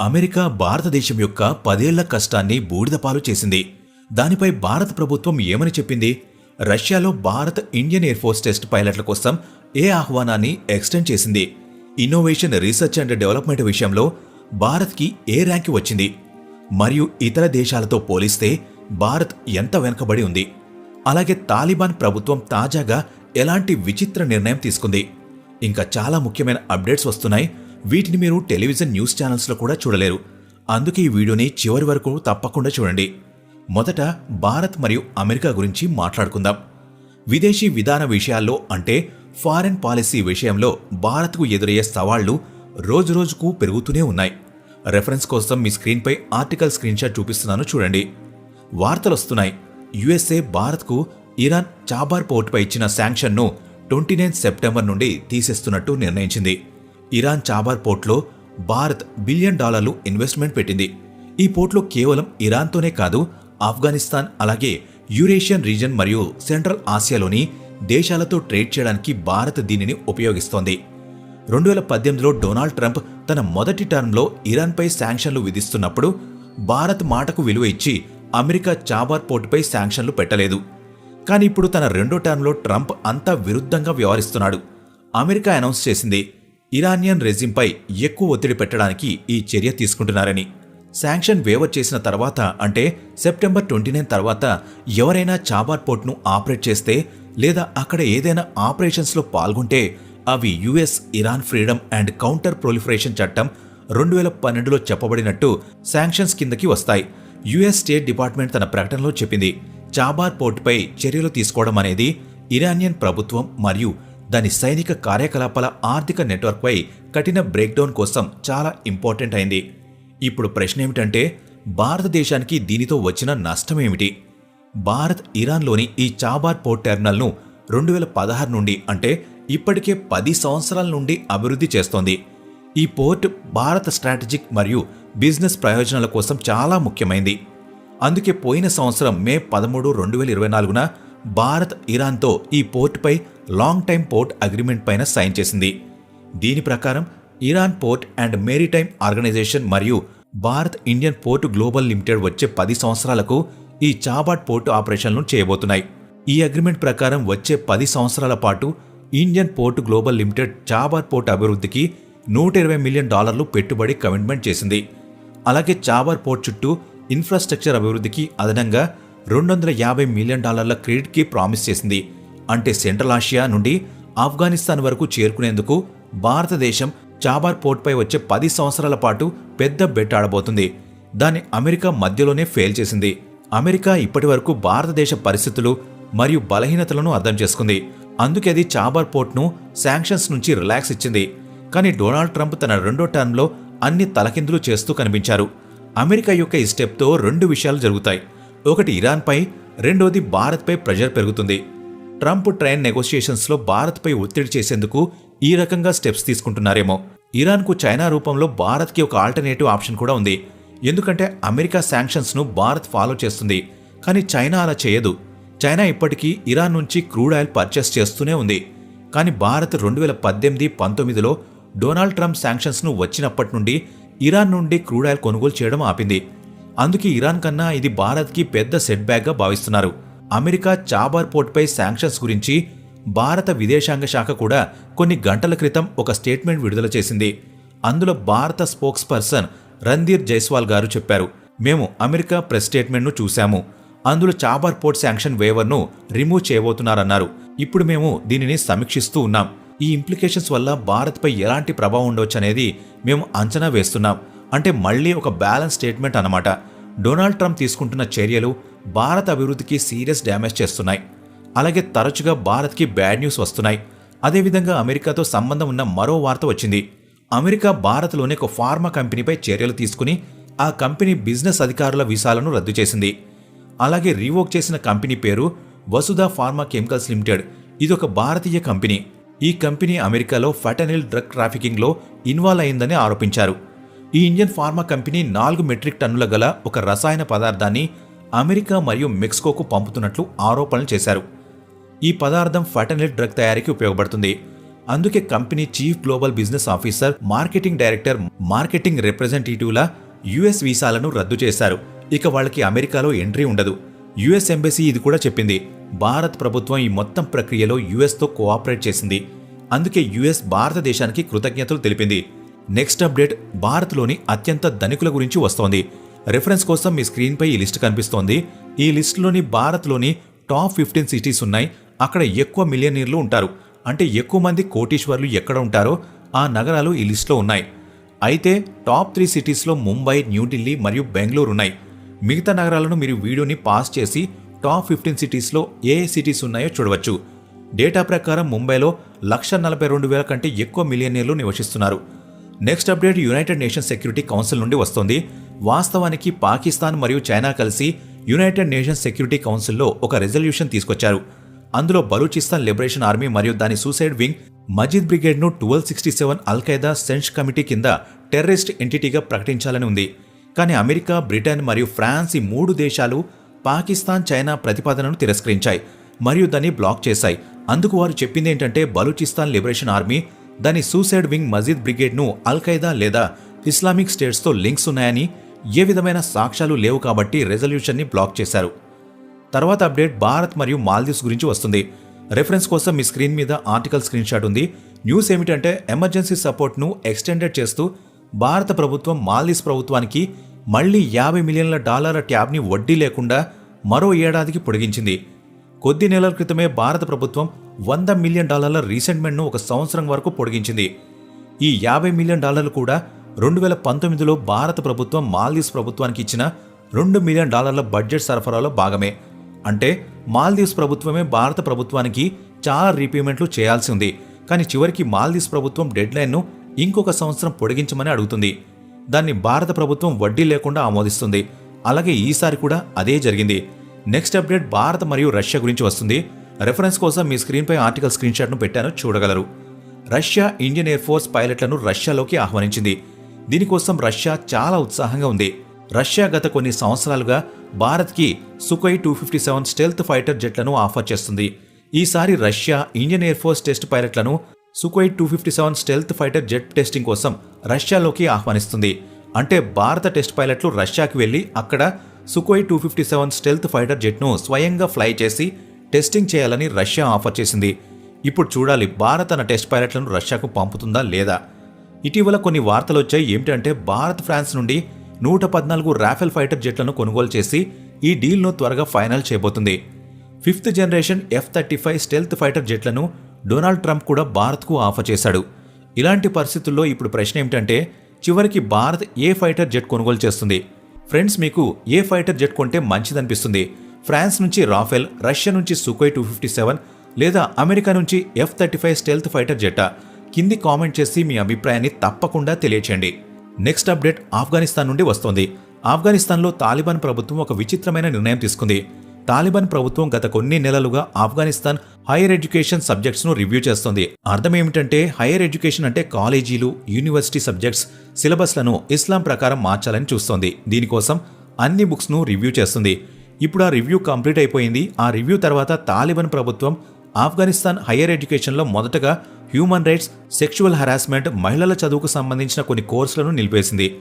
America భారతదేశం యొక్క పదేళ్ళ కష్టాన్ని బూడిదపాలు చేసింది. దానిపై భారత ప్రభుత్వం ఏమని చెప్పింది? రష్యాలో Bharat Indian Air Force test పైలట్ల కోసం ఏ ఆహ్వానాన్ని ఎక్స్టెండ్ చేసింది? ఇన్నోవేషన్ రీసెర్చ్ అండ్ డెవలప్మెంట్ విషయంలో భారత్కి ఏ ర్యాంక్ వచ్చింది? మరియు ఇతర దేశాలతో పోలిస్తే భారత్ ఎంత వెనుకబడి ఉంది? అలాగే తాలిబాన్ ప్రభుత్వం తాజాగా ఎలాంటి విచిత్ర నిర్ణయం తీసుకుంది? ఇంకా చాలా ముఖ్యమైన అప్డేట్స్ వస్తున్నాయి. వీటిని మీరు టెలివిజన్ న్యూస్ ఛానల్స్లో కూడా చూడలేరు. అందుకే ఈ వీడియోని చివరి వరకు తప్పకుండా చూడండి. మొదట భారత్ మరియు అమెరికా గురించి మాట్లాడుకుందాం. విదేశీ విధాన విషయాల్లో అంటే ఫారెన్ పాలసీ విషయంలో భారత్కు ఎదురయ్యే సవాళ్ళు రోజురోజుకు పెరుగుతూనే ఉన్నాయి. రెఫరెన్స్ కోసం మీ స్క్రీన్పై ఆర్టికల్ స్క్రీన్షాట్ చూపిస్తున్నాను చూడండి. వార్తలొస్తున్నాయి యుఎస్ఏ భారత్కు ఇరాన్ చాబార్ పోర్టుపై ఇచ్చిన శాంక్షన్ను ట్వంటీ నైన్ సెప్టెంబర్ నుండి తీసేస్తున్నట్టు నిర్ణయించింది. ఇరాన్ చాబార్ పోర్ట్లో భారత్ బిలియన్ డాలర్లు ఇన్వెస్ట్మెంట్ పెట్టింది. ఈ పోర్ట్లో కేవలం ఇరాన్తోనే కాదు ఆఫ్ఘనిస్తాన్ అలాగే యూరేషియన్ రీజన్ మరియు సెంట్రల్ ఆసియాలోని దేశాలతో ట్రేడ్ చేయడానికి భారత్ దీనిని ఉపయోగిస్తోంది. రెండు వేల పద్దెనిమిదిలో డొనాల్డ్ ట్రంప్ తన మొదటి టర్మ్లో ఇరాన్పై శాంక్షన్లు విధిస్తున్నప్పుడు భారత్ మాటకు విలువ ఇచ్చి అమెరికా చాబార్ పోర్టుపై శాంక్షన్లు పెట్టలేదు. కానీ ఇప్పుడు తన రెండో టర్మ్లో ట్రంప్ అంతా విరుద్ధంగా వ్యవహరిస్తున్నాడు. అమెరికా అనౌన్స్ చేసింది ఇరానియన్ రెజింపై ఎక్కువ ఒత్తిడి పెట్టడానికి ఈ చర్య తీసుకుంటున్నారని. శాంక్షన్ వేవర్ చేసిన తర్వాత అంటే సెప్టెంబర్ ట్వంటీ నైన్ తర్వాత ఎవరైనా చాబార్ పోర్ట్ను ఆపరేట్ చేస్తే లేదా అక్కడ ఏదైనా ఆపరేషన్స్లో పాల్గొంటే అవి US Iran freedom and counter proliferation చట్టం రెండు వేల పన్నెండులో చెప్పబడినట్టు శాంక్షన్స్ కిందకి వస్తాయి. యుఎస్ స్టేట్ డిపార్ట్మెంట్ తన ప్రకటనలో చెప్పింది చాబార్ పోర్టుపై చర్యలు తీసుకోవడం అనేది ఇరానియన్ ప్రభుత్వం మరియు దాని సైనిక కార్యకలాపాల ఆర్థిక నెట్వర్క్పై కఠిన బ్రేక్డౌన్ కోసం చాలా ఇంపార్టెంట్ అయింది. ఇప్పుడు ప్రశ్న ఏమిటంటే భారతదేశానికి దీనితో వచ్చిన నష్టమేమిటి? భారత్ ఇరాన్లోని ఈ చాబార్ పోర్ట్ టెర్మినల్ను రెండు వేల పదహారు నుండి అంటే ఇప్పటికే పది సంవత్సరాల నుండి అభివృద్ధి చేస్తోంది. ఈ పోర్ట్ భారత స్ట్రాటజిక్ మరియు బిజినెస్ ప్రయోజనాల కోసం చాలా ముఖ్యమైంది. అందుకే పోయిన సంవత్సరం మే పదమూడు రెండు వేల ఇరవై నాలుగున భారత్ ఇరాన్తో ఈ పోర్టుపై లాంగ్ టైమ్ పోర్ట్ అగ్రిమెంట్ పైన సైన్ చేసింది. దీని ప్రకారం Iran port and maritime organization మరియు Bharat Indian Port Global Limited వచ్చే పది సంవత్సరాలకు ఈ చాబాట్ పోర్టు ఆపరేషన్లు చేయబోతున్నాయి. ఈ అగ్రిమెంట్ ప్రకారం వచ్చే పది సంవత్సరాల పాటు Indian Port Global Limited Chabahar port అభివృద్ధికి నూట ఇరవై మిలియన్ డాలర్లు పెట్టుబడి కమిట్మెంట్ చేసింది. అలాగే చాబార్ పోర్ట్ చుట్టూ ఇన్ఫ్రాస్ట్రక్చర్ అభివృద్ధికి అదనంగా రెండు వందల యాభై మిలియన్ డాలర్ల క్రెడిట్కి ప్రామిస్ చేసింది. అంటే సెంట్రల్ ఆసియా నుండి ఆఫ్ఘనిస్తాన్ వరకు చేరుకునేందుకు భారతదేశం చాబార్ పోర్ట్పై వచ్చే పది సంవత్సరాల పాటు పెద్ద బెట్ ఆడబోతుంది. దాన్ని అమెరికా మధ్యలోనే ఫెయిల్ చేసింది. అమెరికా ఇప్పటి వరకు భారతదేశ పరిస్థితులు మరియు బలహీనతలను అర్థం చేసుకుంది. అందుకే అది చాబార్ పోర్ట్ను శాంక్షన్స్ నుంచి రిలాక్స్ ఇచ్చింది. కానీ డొనాల్డ్ ట్రంప్ తన రెండో టర్మ్లో అన్ని తలకిందులు చేస్తూ కనిపించారు. అమెరికా యొక్క ఈ స్టెప్తో రెండు విషయాలు జరుగుతాయి. ఒకటి ఇరాన్పై రెండోది భారత్పై ప్రెషర్ పెరుగుతుంది. ట్రంప్ ట్రైన్ నెగోషియేషన్స్లో భారత్పై ఒత్తిడి చేసేందుకు ఈ రకంగా స్టెప్స్ తీసుకుంటున్నారేమో. ఇరాన్కు చైనా రూపంలో భారత్కి ఒక ఆల్టర్నేటివ్ ఆప్షన్ కూడా ఉంది. ఎందుకంటే అమెరికా శాంక్షన్స్ను భారత్ ఫాలో చేస్తుంది. కానీ చైనా అలా చేయదు. చైనా ఇప్పటికీ ఇరాన్ నుంచి క్రూడ్ ఆయిల్ పర్చేస్ చేస్తూనే ఉంది. కానీ భారత్ రెండు వేల పద్దెనిమిది పంతొమ్మిదిలో డొనాల్డ్ ట్రంప్ శాంక్షన్స్ను వచ్చినప్పటి నుండి ఇరాన్ నుండి క్రూడ్ ఆయిల్ కొనుగోలు చేయడం ఆపింది. అందుకే ఇరాన్ కన్నా ఇది భారత్కి పెద్ద సెట్ బ్యాక్గా భావిస్తున్నారు. అమెరికా చాబార్ పోర్ట్పై శాంక్షన్స్ గురించి భారత విదేశాంగ శాఖ కూడా కొన్ని గంటల క్రితం ఒక స్టేట్మెంట్ విడుదల చేసింది. అందులో భారత స్పోక్స్ పర్సన్ రంధీర్ జైస్వాల్ గారు చెప్పారు మేము అమెరికా ప్రెస్ స్టేట్మెంట్ను చూశాము. అందులో చాబార్ పోర్ట్ శాంక్షన్ వేవర్ను రిమూవ్ చేయబోతున్నారన్నారు. ఇప్పుడు మేము దీనిని సమీక్షిస్తూ ఉన్నాం. ఈ ఇంప్లికేషన్స్ వల్ల భారత్పై ఎలాంటి ప్రభావం ఉండవచ్చు అనేది మేము అంచనా వేస్తున్నాం. అంటే మళ్ళీ ఒక బ్యాలెన్స్ స్టేట్మెంట్ అన్నమాట. డొనాల్డ్ ట్రంప్ తీసుకుంటున్న చర్యలు భారత్ అభివృద్ధికి సీరియస్ డ్యామేజ్ చేస్తున్నాయి. అలాగే తరచుగా భారత్కి బ్యాడ్ న్యూస్ వస్తున్నాయి. అదేవిధంగా అమెరికాతో సంబంధం ఉన్న మరో వార్త వచ్చింది. అమెరికా భారత్లోని ఒక ఫార్మా కంపెనీపై చర్యలు తీసుకుని ఆ కంపెనీ బిజినెస్ అధికారుల వీసాలను రద్దు చేసింది. అలాగే రీవోక్ చేసిన కంపెనీ పేరు వసుధా ఫార్మా కెమికల్స్ లిమిటెడ్. ఇది ఒక భారతీయ కంపెనీ. ఈ కంపెనీ అమెరికాలో ఫెటనిల్ డ్రగ్ ట్రాఫికింగ్లో ఇన్వాల్వ్ అయిందని ఆరోపించారు. ఈ ఇండియన్ ఫార్మా కంపెనీ నాలుగు మెట్రిక్ టన్నుల గల ఒక రసాయన పదార్థాన్ని అమెరికా మరియు మెక్సికోకు పంపుతున్నట్లు ఆరోపణలు చేశారు. ఈ పదార్థం ఫటనిల్ డ్రగ్ తయారీకి ఉపయోగపడుతుంది. అందుకే company chief global business officer marketing director marketing రిప్రజెంటేటివ్ల US వీసాలను రద్దు చేశారు. ఇక వాళ్ళకి అమెరికాలో ఎంట్రీ ఉండదు. యుఎస్ ఎంబసీ ఇది కూడా చెప్పింది. భారత్ ప్రభుత్వం ఈ మొత్తం ప్రక్రియలో యుఎస్తో కోఆపరేట్ చేసింది. అందుకే యుఎస్ భారతదేశానికి కృతజ్ఞతలు తెలిపింది. నెక్స్ట్ అప్డేట్ భారత్లోని అత్యంత ధనికుల గురించి వస్తోంది. రెఫరెన్స్ కోసం మీ స్క్రీన్పై ఈ లిస్ట్ కనిపిస్తోంది. ఈ లిస్టులోని భారత్లోని టాప్ ఫిఫ్టీన్ సిటీస్ ఉన్నాయి. అక్కడ ఎక్కువ మిలియనీర్లు ఉంటారు. అంటే ఎక్కువ మంది కోటీశ్వర్లు ఎక్కడ ఉంటారో ఆ నగరాలు ఈ లిస్టులో ఉన్నాయి. అయితే టాప్ త్రీ సిటీస్లో ముంబై న్యూఢిల్లీ మరియు బెంగళూరు ఉన్నాయి. మిగతా నగరాలను మీరు వీడియోని పాస్ చేసి టాప్ ఫిఫ్టీన్ సిటీస్లో ఏ ఏ సిటీస్ ఉన్నాయో చూడవచ్చు. డేటా ప్రకారం ముంబైలో లక్ష నలభై రెండు వేల కంటే ఎక్కువ మిలియనీర్లు నివసిస్తున్నారు. Next update United Nations Security Council నుండి వస్తోంది. వాస్తవానికి పాకిస్తాన్ మరియు చైనా కలిసి యునైటెడ్ నేషన్స్ సెక్యూరిటీ కౌన్సిల్లో ఒక రెజల్యూషన్ తీసుకొచ్చారు. అందులో బలూచిస్తాన్ లిబరేషన్ ఆర్మీ మరియు దాని suicide wing Majid బ్రిగేడ్ను twelve sixty seven Al Qaeda sanctions committee కింద టెర్రరిస్ట్ ఎంటిటీగా ప్రకటించాలని ఉంది. కానీ అమెరికా బ్రిటన్ మరియు ఫ్రాన్స్ ఈ మూడు దేశాలు పాకిస్తాన్ చైనా ప్రతిపాదనను తిరస్కరించాయి మరియు దాన్ని బ్లాక్ చేశాయి. అందుకు వారు చెప్పింది ఏంటంటే బలూచిస్తాన్ లిబరేషన్ ఆర్మీ దాని సూసైడ్ వింగ్ మజీద్ బ్రిగేడ్ను అల్ఖైదా లేదా ఇస్లామిక్ స్టేట్స్తో లింక్స్ ఉన్నాయని ఏ విధమైన సాక్ష్యాలు లేవు కాబట్టి రెజల్యూషన్ని బ్లాక్ చేశారు. తర్వాత అప్డేట్ భారత్ మరియు మాల్దీవ్స్ గురించి వస్తుంది. రెఫరెన్స్ కోసం మీ స్క్రీన్ మీద ఆర్టికల్ స్క్రీన్ షాట్ ఉంది. న్యూస్ ఏమిటంటే ఎమర్జెన్సీ సపోర్ట్ను ఎక్స్టెండెడ్ చేస్తూ భారత ప్రభుత్వం మాల్దీవ్స్ ప్రభుత్వానికి మళ్ళీ యాభై మిలియన్ల డాలర్ల ట్యాబ్ని వడ్డీ లేకుండా మరో ఏడాదికి పొడిగించింది. కొద్ది నెలల క్రితమే భారత ప్రభుత్వం వంద మిలియన్ డాలర్ల రీసెంట్మెంట్ను ఒక సంవత్సరం వరకు పొడిగించింది. ఈ యాభై మిలియన్ డాలర్లు కూడా రెండు వేల పంతొమ్మిదిలో భారత ప్రభుత్వం మాల్దీవ్స్ ప్రభుత్వానికి ఇచ్చిన రెండు మిలియన్ డాలర్ల బడ్జెట్ సరఫరాలో భాగమే. అంటే మాల్దీవ్స్ ప్రభుత్వమే భారత ప్రభుత్వానికి చాలా రీపేమెంట్లు చేయాల్సి ఉంది. కానీ చివరికి మాల్దీవ్స్ ప్రభుత్వం డెడ్లైన్ను ఇంకొక సంవత్సరం పొడిగించమని అడుగుతుంది. దాన్ని భారత ప్రభుత్వం వడ్డీ లేకుండా ఆమోదిస్తుంది. అలాగే ఈసారి కూడా అదే జరిగింది. నెక్స్ట్ అప్డేట్ భారత్ మరియు రష్యా గురించి వస్తుంది. రెఫరెన్స్ కోసం మీ స్క్రీన్పై ఆర్టికల్ స్క్రీన్ షాట్ను పెట్టాను చూడగలరు. రష్యా ఇండియన్ ఎయిర్ ఫోర్స్ పైలట్లను రష్యాలోకి ఆహ్వానించింది. దీనికోసం రష్యా చాలా ఉత్సాహంగా ఉంది. రష్యా గత కొన్ని సంవత్సరాలుగా భారత్కి Sukhoi two fifty seven stealth fighter జెట్లను offer చేస్తుంది. ఈసారి Russia Indian Air Force test పైలట్లను Sukhoi two fifty seven stealth fighter jet testing కోసం రష్యాలోకి ఆహ్వానిస్తుంది. అంటే భారత టెస్ట్ పైలట్లు రష్యాకి వెళ్ళి అక్కడ Sukhoi two fifty seven stealth fighter జెట్ను స్వయంగా ఫ్లై చేసి టెస్టింగ్ చేయాలని రష్యా ఆఫర్ చేసింది. ఇప్పుడు చూడాలి భారత్ తన టెస్ట్ పైలట్లను రష్యాకు పంపుతుందా లేదా? ఇటీవల కొన్ని వార్తలు వచ్చాయి ఏమిటంటే భారత్ ఫ్రాన్స్ నుండి నూట పద్నాలుగు రాఫెల్ ఫైటర్ జెట్లను కొనుగోలు చేసి ఈ డీల్ను త్వరగా ఫైనల్ చేయబోతుంది. Fifth generation F thirty five stealth fighter జెట్లను Donald Trump కూడా భారత్కు ఆఫర్ చేశాడు. ఇలాంటి పరిస్థితుల్లో ఇప్పుడు ప్రశ్న ఏమిటంటే చివరికి భారత్ ఏ ఫైటర్ జెట్ కొనుగోలు చేస్తుంది? ఫ్రెండ్స్ మీకు ఏ ఫైటర్ జెట్ కొంటే మంచిదనిపిస్తుంది. ఫ్రాన్స్ నుంచి రాఫెల్ రష్యా నుంచి సుకోయ్ టూ ఫిఫ్టీ సెవెన్ లేదా అమెరికా నుంచి F thirty five stealth fighter జెట్టా. కింది కామెంట్ చేసి మీ అభిప్రాయాన్ని తప్పకుండా తెలియచేయండి. నెక్స్ట్ అప్డేట్ ఆఫ్ఘనిస్తాన్ నుండి వస్తోంది. ఆఫ్ఘనిస్తాన్లో తాలిబాన్ ప్రభుత్వం ఒక విచిత్రమైన నిర్ణయం తీసుకుంది. తాలిబాన్ ప్రభుత్వం గత కొన్ని నెలలుగా ఆఫ్ఘనిస్తాన్ హైయర్ ఎడ్యుకేషన్ సబ్జెక్ట్స్ను రివ్యూ చేస్తోంది. అర్థం ఏమిటంటే హైయర్ ఎడ్యుకేషన్ అంటే కాలేజీలు యూనివర్సిటీ సబ్జెక్ట్స్ సిలబస్లను ఇస్లాం ప్రకారం మార్చాలని చూస్తోంది. దీనికోసం అన్ని బుక్స్ను రివ్యూ చేస్తుంది. ఇప్పుడు ఆ రివ్యూ కంప్లీట్ అయిపోయింది. ఆ రివ్యూ తర్వాత తాలిబాన్ ప్రభుత్వం ఆఫ్ఘనిస్తాన్ హైయర్ ఎడ్యుకేషన్లో మొదటగా హ్యూమన్ రైట్స్ సెక్షువల్ హరాస్మెంట్ మహిళల చదువుకు సంబంధించిన కొన్ని కోర్సులను నిలిపేసింది.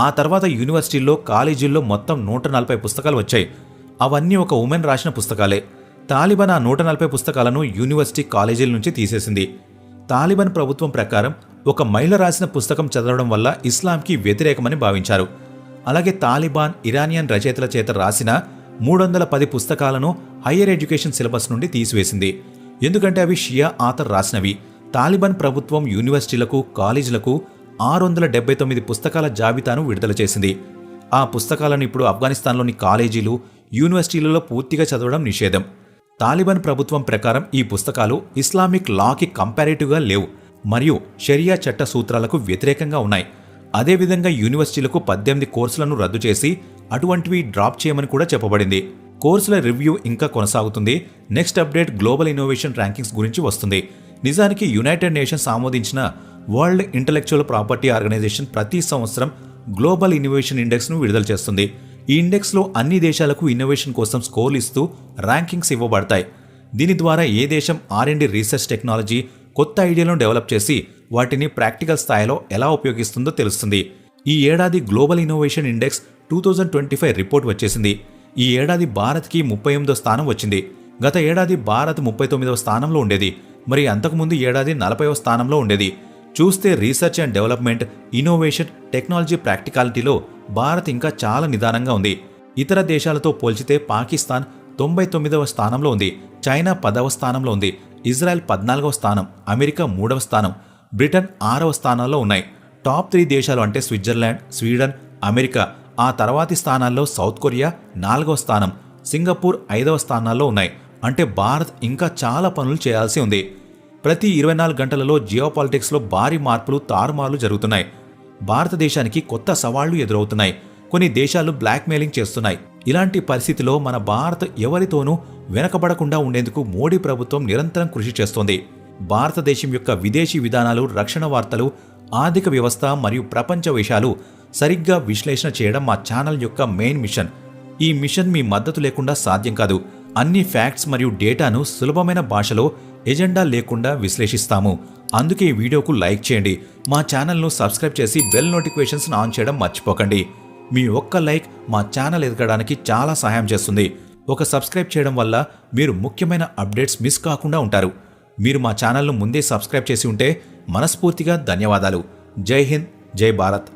ఆ తర్వాత యూనివర్సిటీల్లో కాలేజీల్లో మొత్తం నూట నలభై పుస్తకాలు వచ్చాయి. అవన్నీ ఒక ఉమెన్ రాసిన పుస్తకాలే. తాలిబాన్ ఆ నూట నలభై పుస్తకాలను యూనివర్సిటీ కాలేజీల నుంచి తీసేసింది. తాలిబాన్ ప్రభుత్వం ప్రకారం ఒక మహిళ రాసిన పుస్తకం చదవడం వల్ల ఇస్లాంకి వ్యతిరేకమని భావించారు. అలాగే తాలిబాన్ ఇరానియన్ రచయితల చేత రాసిన మూడు వందల పది పుస్తకాలను హయ్యర్ ఎడ్యుకేషన్ సిలబస్ నుండి తీసివేసింది. ఎందుకంటే అవి షియా ఆథర్ రాసినవి. తాలిబాన్ ప్రభుత్వం యూనివర్సిటీలకు కాలేజీలకు ఆరు వందల డెబ్బై తొమ్మిది పుస్తకాల జాబితాను విడుదల చేసింది. ఆ పుస్తకాలను ఇప్పుడు ఆఫ్ఘనిస్తాన్లోని కాలేజీలు యూనివర్సిటీలలో పూర్తిగా చదవడం నిషేధం. తాలిబాన్ ప్రభుత్వం ప్రకారం ఈ పుస్తకాలు ఇస్లామిక్ లాకి కంపారేటివ్గా లేవు. మరియు షరియా చట్ట సూత్రాలకు వ్యతిరేకంగా ఉన్నాయి. అదేవిధంగా యూనివర్సిటీలకు పద్దెనిమిది కోర్సులను రద్దు చేసి అటువంటివి డ్రాప్ చేయమని కూడా చెప్పబడింది. కోర్సుల రివ్యూ ఇంకా కొనసాగుతుంది. Next update global innovation rankings గురించి వస్తుంది. నిజానికి యునైటెడ్ నేషన్స్ ఆమోదించిన వరల్డ్ ఇంటలెక్చువల్ ప్రాపర్టీ ఆర్గనైజేషన్ ప్రతి సంవత్సరం గ్లోబల్ ఇన్నోవేషన్ ఇండెక్స్ను విడుదల చేస్తుంది. ఈ ఇండెక్స్లో అన్ని దేశాలకు ఇన్నోవేషన్ కోసం స్కోర్లు ఇస్తూ ర్యాంకింగ్స్ ఇవ్వబడతాయి. దీని ద్వారా ఏ దేశం ఆర్ అండ్ రీసెర్చ్ టెక్నాలజీ కొత్త ఐడియాలను డెవలప్ చేసి వాటిని ప్రాక్టికల్ స్థాయిలో ఎలా ఉపయోగిస్తుందో తెలుస్తుంది. ఈ ఏడాది Global Innovation Index two thousand twenty five report వచ్చేసింది. ఈ ఏడాది భారత్కి ముప్పై ఎనిమిదో స్థానం వచ్చింది. గత ఏడాది భారత్ ముప్పై తొమ్మిదవ స్థానంలో ఉండేది. మరి అంతకుముందు ఏడాది నలభైవ స్థానంలో ఉండేది. చూస్తే research and development innovation technology ప్రాక్టికాలిటీలో Bharat ఇంకా చాలా నిదానంగా ఉంది. ఇతర దేశాలతో పోల్చితే పాకిస్తాన్ తొంభై తొమ్మిదవ స్థానంలో ఉంది. చైనా పదవ స్థానంలో ఉంది. ఇజ్రాయెల్ పద్నాలుగవ స్థానం. అమెరికా మూడవ స్థానం. బ్రిటన్ ఆరవ స్థానాల్లో ఉన్నాయి. టాప్ త్రీ దేశాలు అంటే స్విట్జర్లాండ్ స్వీడన్ అమెరికా. ఆ తర్వాతి స్థానాల్లో సౌత్ కొరియా నాలుగవ స్థానం సింగపూర్ ఐదవ స్థానాల్లో ఉన్నాయి. అంటే భారత్ ఇంకా చాలా పనులు చేయాల్సి ఉంది. ప్రతి ఇరవై నాలుగు గంటలలో జియోపాలిటిక్స్లో భారీ మార్పులు తారుమార్లు జరుగుతున్నాయి. భారతదేశానికి కొత్త సవాళ్ళు ఎదురవుతున్నాయి. కొన్ని దేశాలు బ్లాక్మెయిలింగ్ చేస్తున్నాయి. ఇలాంటి పరిస్థితిలో మన భారత్ ఎవరితోనూ వెనకబడకుండా ఉండేందుకు మోడీ ప్రభుత్వం నిరంతరం కృషి చేస్తోంది. భారతదేశం యొక్క విదేశీ విధానాలు రక్షణ వార్తలు ఆర్థిక వ్యవస్థ మరియు ప్రపంచ విషయాలు సరిగ్గా విశ్లేషణ చేయడం మా ఛానల్ యొక్క మెయిన్ మిషన్. ఈ మిషన్ మీ మద్దతు లేకుండా సాధ్యం కాదు. అన్ని ఫ్యాక్ట్స్ మరియు డేటాను సులభమైన భాషలో ఎజెండా లేకుండా విశ్లేషిస్తాము. అందుకే ఈ వీడియోకు లైక్ చేయండి. మా ఛానల్ను సబ్స్క్రైబ్ చేసి బెల్ నోటిఫికేషన్స్ ఆన్ చేయడం మర్చిపోకండి. మీ ఒక్క లైక్ మా ఛానల్ ఎదగడానికి చాలా సహాయం చేస్తుంది. ఒక సబ్స్క్రైబ్ చేయడం వల్ల మీరు ముఖ్యమైన అప్డేట్స్ మిస్ కాకుండా ఉంటారు. మీరు మా ఛానల్ను ముందే సబ్స్క్రైబ్ చేసి ఉంటే మనస్ఫూర్తిగా ధన్యవాదాలు. జై హింద్ జై భారత్.